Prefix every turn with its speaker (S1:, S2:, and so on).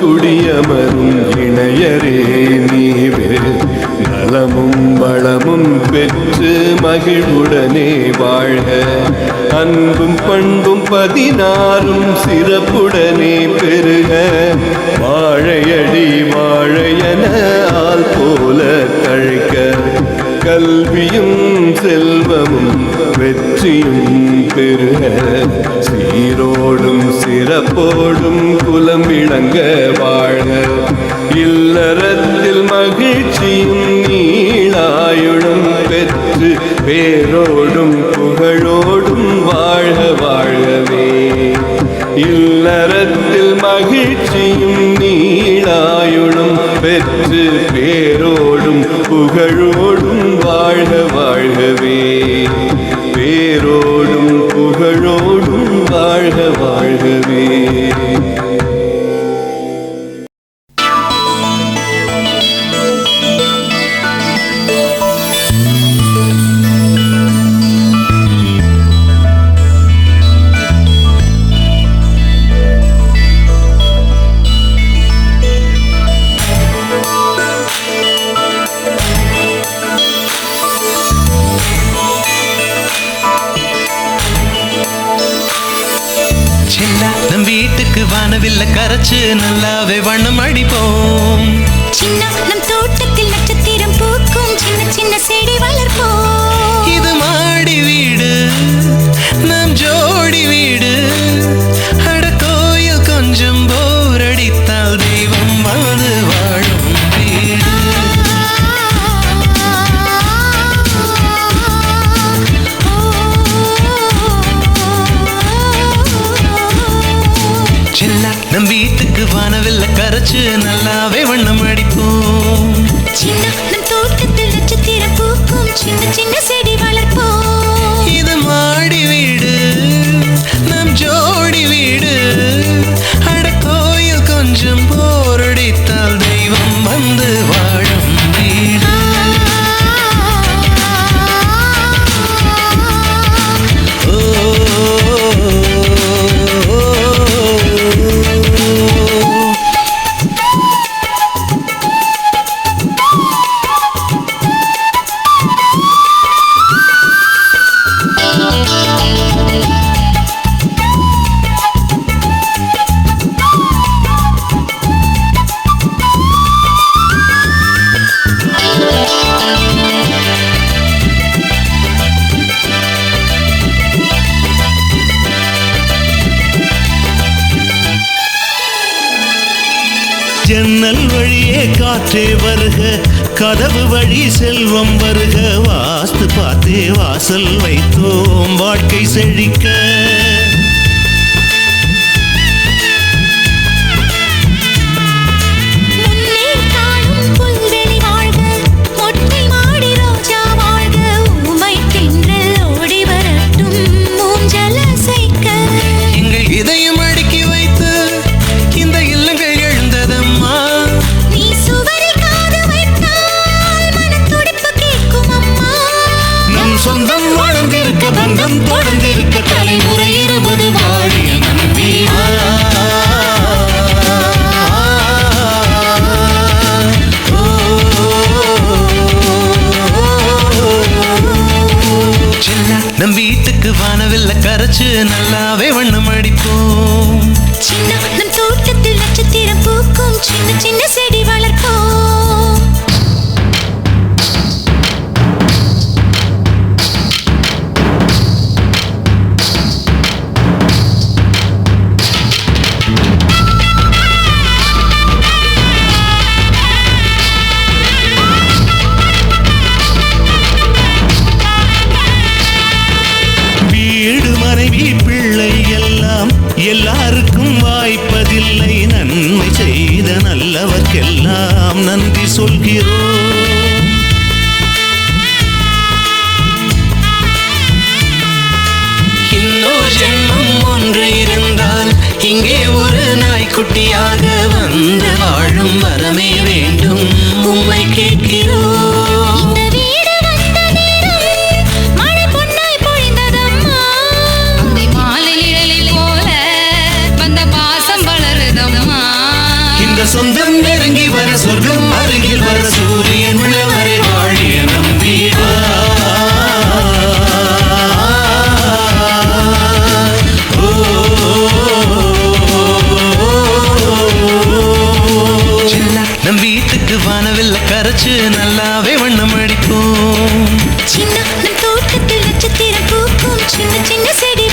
S1: குடியமரும் இணையரே நீவே. நலமும் வளமும் பெற்று மகிழ்வுடனே வாழ்க. அன்பும் பண்பும் பதினாறும் சிறப்புடனே பெருக. வாழையடி வாழையன ஆள் போல கழிக்க. கல்வி பெருக சீரோடும் சிறப்போடும் குலம் விளங்க வாழ. இல்லறத்தில் மகிழ்ச்சியும் நீளாயுடும் பெற்று பேரோடும் புகழோடும் வாழ வாழவே. இல்லறத்தில் மகிழ்ச்சியும் நீளாயுடும் பெற்று பேரோடும் புகழோடும் வாழ வாழ்கவே வாழ்க வாழ்கவே
S2: வானவில்ல கரைச்சு நல்லாவே வண்ணம் அடிப்போம்.
S3: சின்ன நம்
S2: தோட்ட வானவில்ல ஜன்னல் வழியே காற்றே வருக கதவு வழி செல்வம் வருக வாஸ்து பார்த்தே வாசல் வைத்தோம் வாழ்க்கை செழிக்க. நம் வீட்டுக்கு வானவில்ல கரைச்சு நல்லாவே வண்ணம் அடிப்போம்.
S3: சின்ன நம் தோட்டத்தில் நட்சத்திரம் பூக்கும். சின்ன சின்ன
S2: சொல்கிறோம். இன்னொரு ஜென்மம் ஒன்று இருந்தால் இங்கே ஒரு நாய்க்குட்டியாக வந்து வாழும் வரமே வேண்டும். உம்மை கேட்கிறோம்.
S3: வீட்டுக்கு
S4: வானவில் கரைச்சு நல்லாவே வண்ணம் அடிப்போம். சின்ன தோட்டத்தில்
S2: நட்சத்திரம் பூக்கும். சின்ன சின்ன செடி